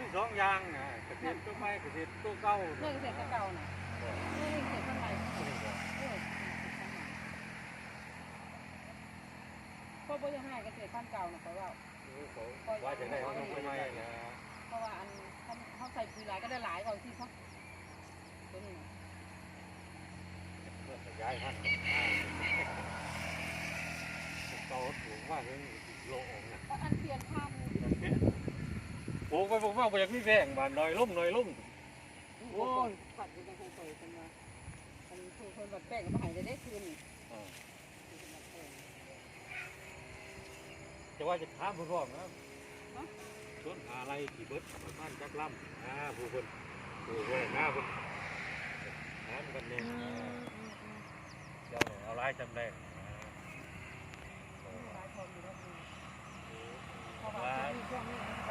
อีกคนว่าพี่สองอย่างนะเกษตรตัวใหม่เกษตรตัวเก่าเรื่องเสร็จเก่าน่ะเรื่อเสร็จเท่าไหร่เออพวกบ่ยังให้เกษตรขั้นเก่าน่ะเพราว่าว่าจะได้เอาตัวใหม่นะเพราะว่าอันเขาใส่ปุ๋ยหลายก็ได้หลายกว่าที่เขาตัวนี้ย้ายพันเก่าถูกว่าเรื่องโลองนะอันเปลี่ยนพันธุ์ปลู กไปปลูกมาไปอยากมีแพงบ้านลอยลุ่มลอยลุ่มโอ้ยผัดอยู่ในห้องเปิดกันมาอันคือคนบัดแป้งก็มาหายได้ได้คืนนี่จะว่าจะถามผู้ร่วมนะชวนหาอะไรกี่เบิดบ้านจักล่ำอ่าผู้คนผู้คนหน้าคนถามกันเนี่ยเจ้าเอาไรจำได้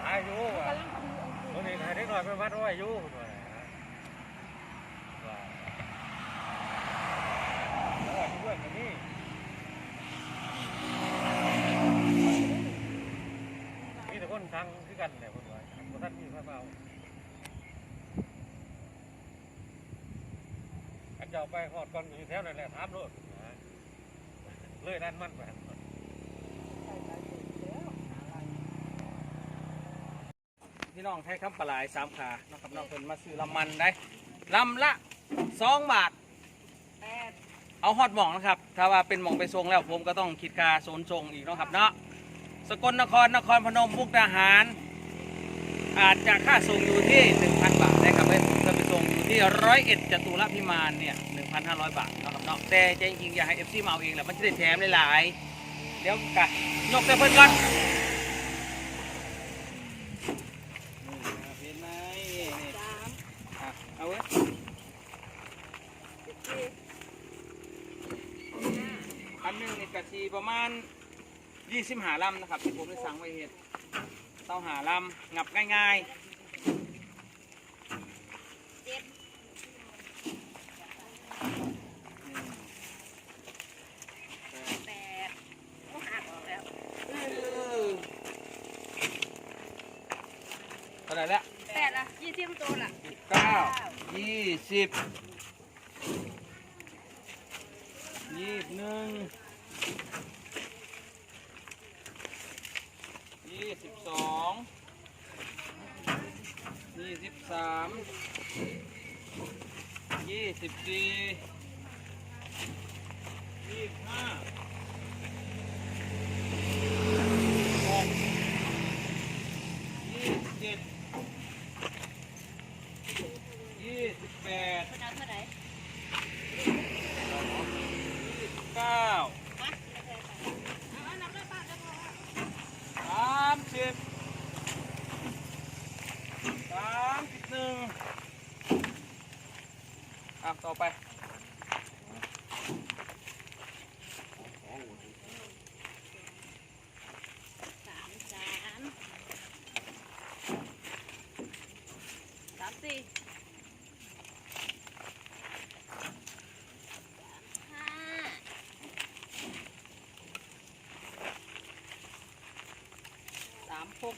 หายอยู่วคือเพราะว่าช่วงนี้อายุว่ะลัวันนี้ใครได้หน่อยไปวัดว่าอายุว่าว่าเพื่อนกันนี่มีแต่คนทางคือกันเนี่ยคนว่าคนท่านมีพระเบาอันจะเอาไปหอดก่อนอยู่แถวนั่นแหละถามโลดเลยนั่นมันไป พี่น้องให้คำปลาไหลสามขานะครับน้องเพิ่นมาซื้อลำมันได้ลำละสองบาท แปดเอาฮอดหมองนะครับ ถ้าว่าเป็นหมองไปทรงแล้วผมก็ต้องคิดค่าโซนทรงอีกเนาะครับเนาะ สกลนคร นครพนมมุกดาหาร อาจจะค่าส่งอยู่ที่ 1,000 บาทนะครับเว้ยถ้าไปส่งอยู่ที่ร้อยเอ็ดจตุรพิมานเนี่ย1,500 บาทเนาะครับเนาะ แต่ใจจริงๆอยากให้เอฟซีมาเอาเองแหละมันจะได้แถมหลายๆ เดี๋ยวกะยกแต่เพิ่นก่อนนี่นะครับเห็นไหมนี่นี่ สาม อะ เอาเว้อันหนึงนี่กะทีประมาณ20หาลำนะครับที่ผมได้สั่งไว้เห็ดเต้าหาลำงับง่ายๆแปดก็หักออกแล้วเท่าไหร่แล้วแปดละยี่สิบตัวละ เก้ายี่สิบยี่สิบหนึ่งยี่สิบสองยี่สิบสามยี่สิบสี่ยี่สิบห้าหกยี่สิบเจ็ด ยี่สิบแปด คนเอาเท่าไหร่ ยี่สิบเก้า ฮะเอานับเลยป้าจะพอ สามสิบสามสิบหนึ่ง อะต่อไป สามสามสามสี่ห้าสามหก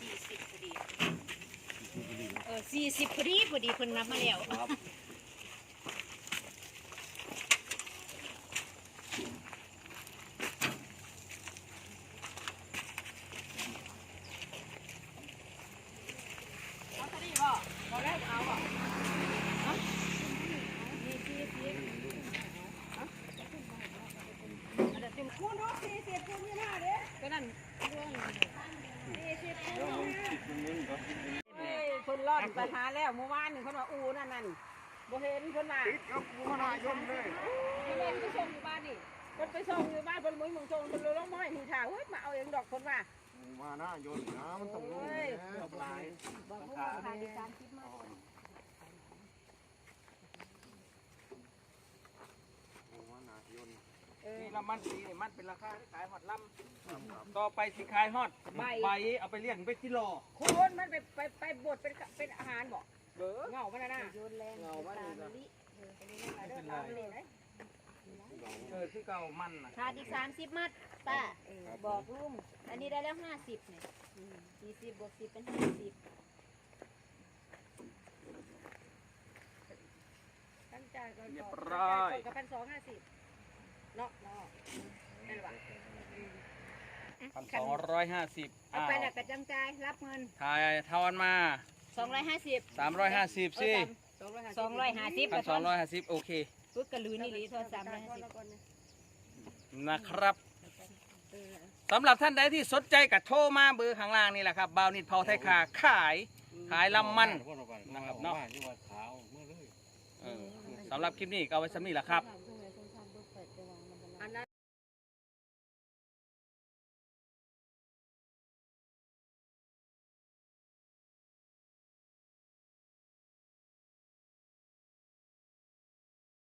สี่สิบพอดี เออ สี่สิบพอดีพอดีเพิ่นนับมาแล้วเอาตะดีบ่บ่ได้เอาบ่ฮะนี่สี่สิบฮะอันนั้นเป็นคูณเนาะสี่สิบคูณยี่ห้าเด้ก็นั่นเรื่องสี่สิบ คูณยี่ห้าเอ้ยเพิ่นรอดไปหาแล้วเมื่อวานนี่เพิ่นว่าอูนั่นนั่นบ่เห็นเพิ่นว่าติดกับมหายมเลยเพิ่นเล่นไปส่งอยู่บ้านนี่เพิ่นไปส่งอยู่บ้านเพิ่นมุ้ยมึงส่งเพิ่นเลยลงมาให้มึงถ่าเฮ้ยมาเอาเองดอกเพิ่นว่ามาหน้ายนนะมันต้องรู้เอ้ยนะหลายบอกว่าการในการคิดมาก มาหน้าย นเออนี่ลำมันสีนี่มันเป็นราคาที่ขายฮอดลำต่อไปสิขายฮอดใบ ใบเอาไปเลี้ยงไปกิโลโคนมันไปไปไปบดเป็นเป็นอาหารบอกเบ้อเงามันนะนะเงามันนี่ก็ไปนี่นะคะเด้อตามไปเลยนะเออคือเก่ามันนะขาดอีกสามสิบมัดป้าบอกลุงอันนี้ได้แล้วห้าสิบเนี่ยสี่สิบบวกสิบเป็นห้าสิบตั้งใจก่อนเรียบร้อยกับพันสองห้าสิบ เนาะเนาะนั่นแหละพันสองร้อยห้าสิบเอาไปแล้วกระจังใจายรับเงินทายทอนมาสองร้อยห้าสิบสามร้อยห้าสิบสิสองร้อยห้าสองร้อยห้าสิบพันสองร้อยห้าสิบโอเคพุทธกระลือนี่หลีโทรสามร้อยห้าสิบนะครับสำหรับท่านใดที่สนใจกับโทรมาเบอร์ข้างล่างนี่แหละครับบาวนิดเผาไทยคาขาย ขายลำมันนะครับเนาะว่าอยู่วัดขาวเมื่อเลยเออสำหรับคลิปนี้ก็เอาไว้สำนี้แหละครับเ